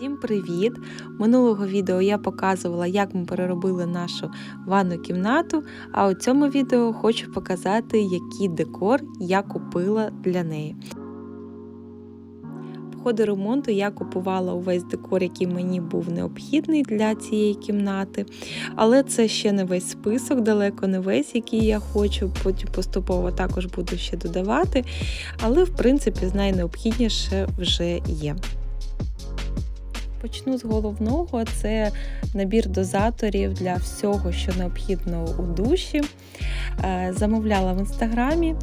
Всім привіт! Минулого відео я показувала, як ми переробили нашу ванну кімнату, а у цьому відео хочу показати, який декор я купила для неї. В ході ремонту я купувала увесь декор, який мені був необхідний для цієї кімнати. Але це ще не весь список, далеко не весь, який я хочу. Потім поступово також буду ще додавати. Але, в принципі, найнеобхідніше вже є. Почну з головного: це набір дозаторів для всього, що необхідно у душі. Е, Замовляла в інстаграмі,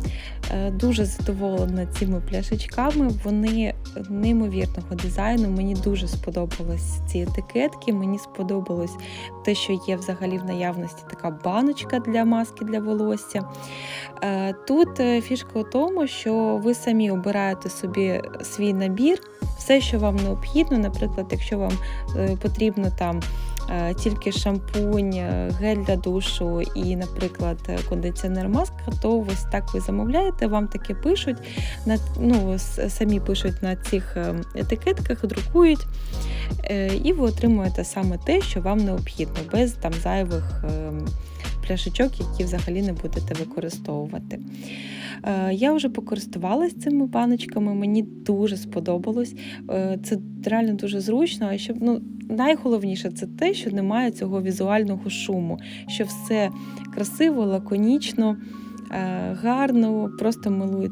дуже задоволена цими пляшечками. Вони неймовірного дизайну. Мені дуже сподобались ці етикетки. Мені сподобалось те, що є взагалі в наявності така баночка для маски для волосся. Е, Тут е, фішка у тому, що ви самі обираєте собі свій набір, все, що вам необхідно. Наприклад, якщо вам е, потрібно там е, тільки шампунь, е, гель для душу і, наприклад, е, кондиціонер маска, то ось так ви замовляєте, вам таке пишуть, на, ну, самі пишуть на цих е, етикетках, друкують, е, і ви отримуєте саме те, що вам необхідно, без там зайвих е, пляшечок, які взагалі не будете використовувати. Е, Я вже покористувалася цими баночками, мені дуже сподобалось. Е, Це реально дуже зручно. А щоб ну найголовніше це те, що немає цього візуального шуму, що все красиво, лаконічно. Е, Гарно, просто милує,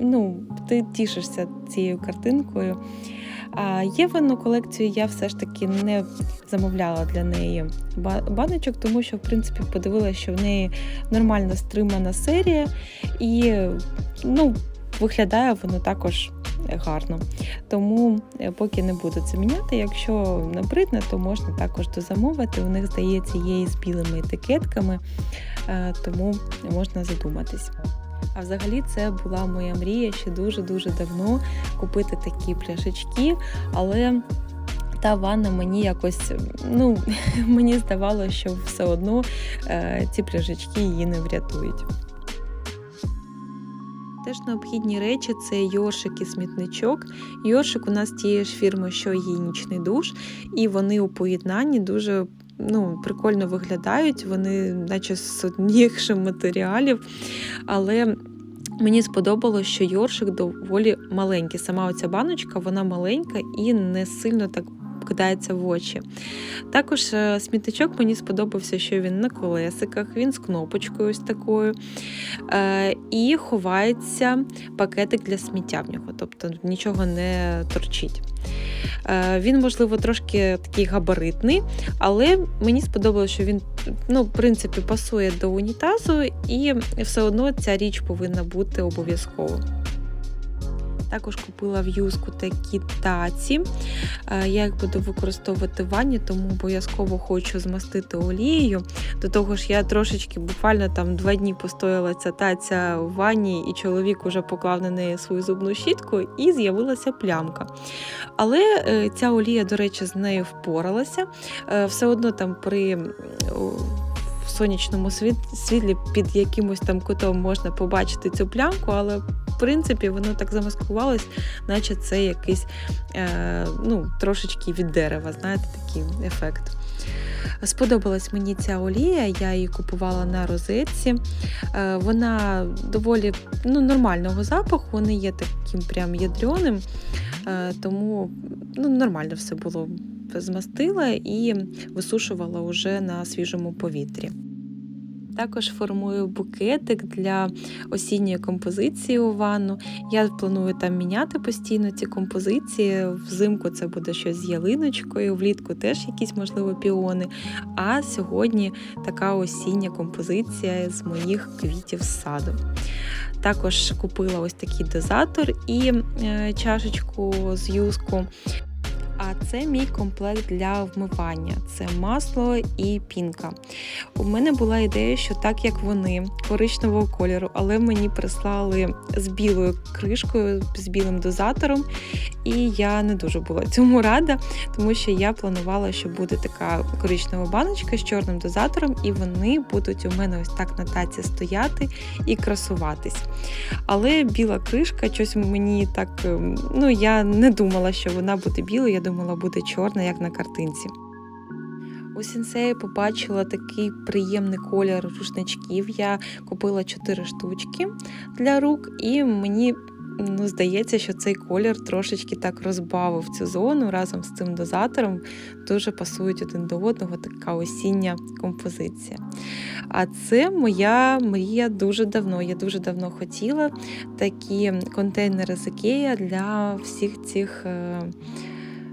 ну, ти тішишся цією картинкою. А Євану колекцію я все ж таки не замовляла для неї ба- баночок, тому що в принципі подивилася, що в неї нормально стримана серія, і ну, виглядає воно також гарно. Тому е, поки не буду це міняти. Якщо набридне, то можна також дозамовити. У них здається є і з білими етикетками, е, тому можна задуматись. А взагалі це була моя мрія ще дуже-дуже давно купити такі пляшечки, але та ванна мені якось, ну, мені здавалося, що все одно е, ці пляшечки її не врятують. Теж необхідні речі це йоршик і смітничок. Йоршик у нас тієї ж фірми, що гігієнічний душ, і вони у поєднанні дуже ну, прикольно виглядають, вони наче з одних матеріалів. Але мені сподобалось, що йоршик доволі маленький. Сама оця баночка вона маленька і не сильно так кидається в очі. Також е, смітничок мені сподобався, що він на колесиках, він з кнопочкою ось такою. Е, І ховається пакетик для сміття в нього, тобто нічого не торчить. Е, Він, можливо, трошки такий габаритний, але мені сподобалося, що він ну, в принципі пасує до унітазу, і все одно ця річ повинна бути обов'язково. Також купила в юзку такі таці. Е, Я їх буду використовувати в ванні, тому обов'язково хочу змастити олією. До того ж, я трошечки буквально там два дні постояла ця таця в ванні, і чоловік уже поклав на неї свою зубну щітку, і з'явилася плямка. Але е, ця олія, до речі, з нею впоралася. Е, Все одно там при в сонячному світлі під якимось там кутом можна побачити цю плямку, але принципі воно так замаскувалось, наче це якийсь е, ну, трошечки від дерева, знаєте, такий ефект. Сподобалась мені ця олія, я її купувала на розетці. Е, Вона доволі ну, нормального запаху, не є таким прям ядреним, е, тому ну, нормально все було. Змастила і висушувала уже на свіжому повітрі. Також формую букетик для осінньої композиції у ванну. Я планую там міняти постійно ці композиції. Взимку це буде щось з ялиночкою, влітку теж якісь, можливо, піони. А сьогодні така осіння композиція з моїх квітів з саду. Також купила ось такий дозатор і е, чашечку з юзку. А це мій комплект для вмивання. Це масло і пінка. У мене була ідея, що так як вони коричневого кольору, але мені прислали з білою кришкою, з білим дозатором, і я не дуже була цьому рада, тому що я планувала, що буде така коричнева баночка з чорним дозатором, і вони будуть у мене ось так на таці стояти і красуватись. Але біла кришка, щось мені так, ем, ну я не думала, що вона буде білою. Я думала, думала, буде чорна, як на картинці. У сінсеї побачила такий приємний колір рушничків. Я купила 4 штучки для рук, і мені ну, здається, що цей колір трошечки так розбавив цю зону разом з цим дозатором. Дуже пасують один до одного така осіння композиція. А це моя мрія дуже давно. Я дуже давно хотіла такі контейнери з Ікея для всіх цих. е,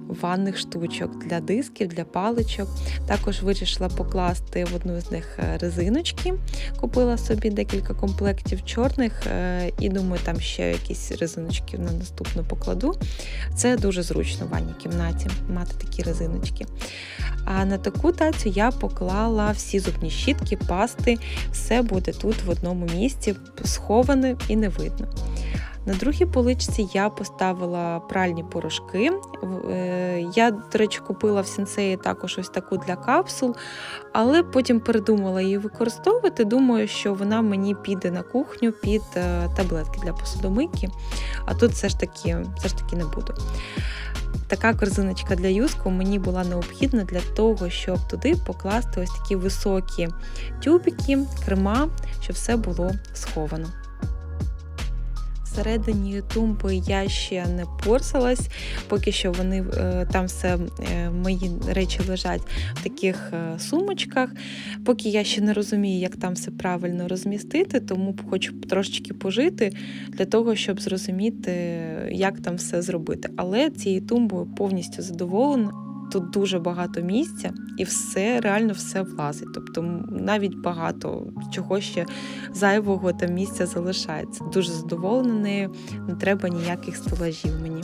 Ванних штучок для дисків, для паличок. Також вирішила покласти в одну з них е, резиночки. Купила собі декілька комплектів чорних, е, і думаю, там ще якісь резиночки на наступну покладу. Це дуже зручно в ванній кімнаті мати такі резиночки. А на таку тацю я поклала всі зубні щітки, пасти, все буде тут в одному місці, сховане і не видно. На другій поличці я поставила пральні порошки. Е, Я, до речі, купила в сенсеї також ось таку для капсул, але потім передумала її використовувати. Думаю, що вона мені піде на кухню під е, таблетки для посудомийки, а тут все ж таки, все ж таки не буду. Така корзиночка для юску мені була необхідна для того, щоб туди покласти ось такі високі тюбики, крема, щоб все було сховано. Всередині тумби я ще не порсалась, поки що вони е, там все е, мої речі лежать в таких е, сумочках. Поки я ще не розумію, як там все правильно розмістити, тому хочу трошечки пожити для того, щоб зрозуміти, як там все зробити. Але цією тумбою повністю задоволена. Тут дуже багато місця, і все реально все влазить. Тобто навіть багато чого ще зайвого там місця залишається. Дуже задоволена нею, не треба ніяких стелажів мені.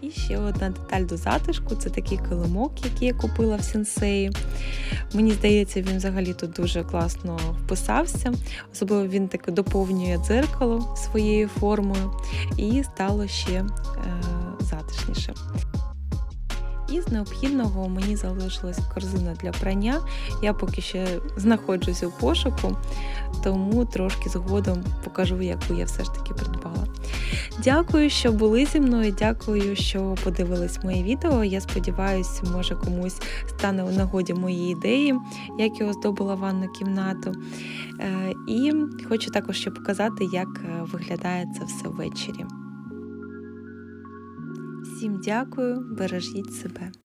І ще одна деталь до затишку це такий килимок, який я купила в сенсеї. Мені здається, він взагалі тут дуже класно вписався. Особливо він так доповнює дзеркало своєю формою, і стало ще е, затишніше. Із необхідного мені залишилась корзина для прання. Я поки ще знаходжусь у пошуку, тому трошки згодом покажу, яку я все ж таки придбала. Дякую, що були зі мною. Дякую, що подивились моє відео. Я сподіваюся, може комусь стане у нагоді мої ідеї, як я оздобила ванну кімнату. Е, І хочу також ще показати, як е, виглядає це все ввечері. Всім дякую, бережіть себе.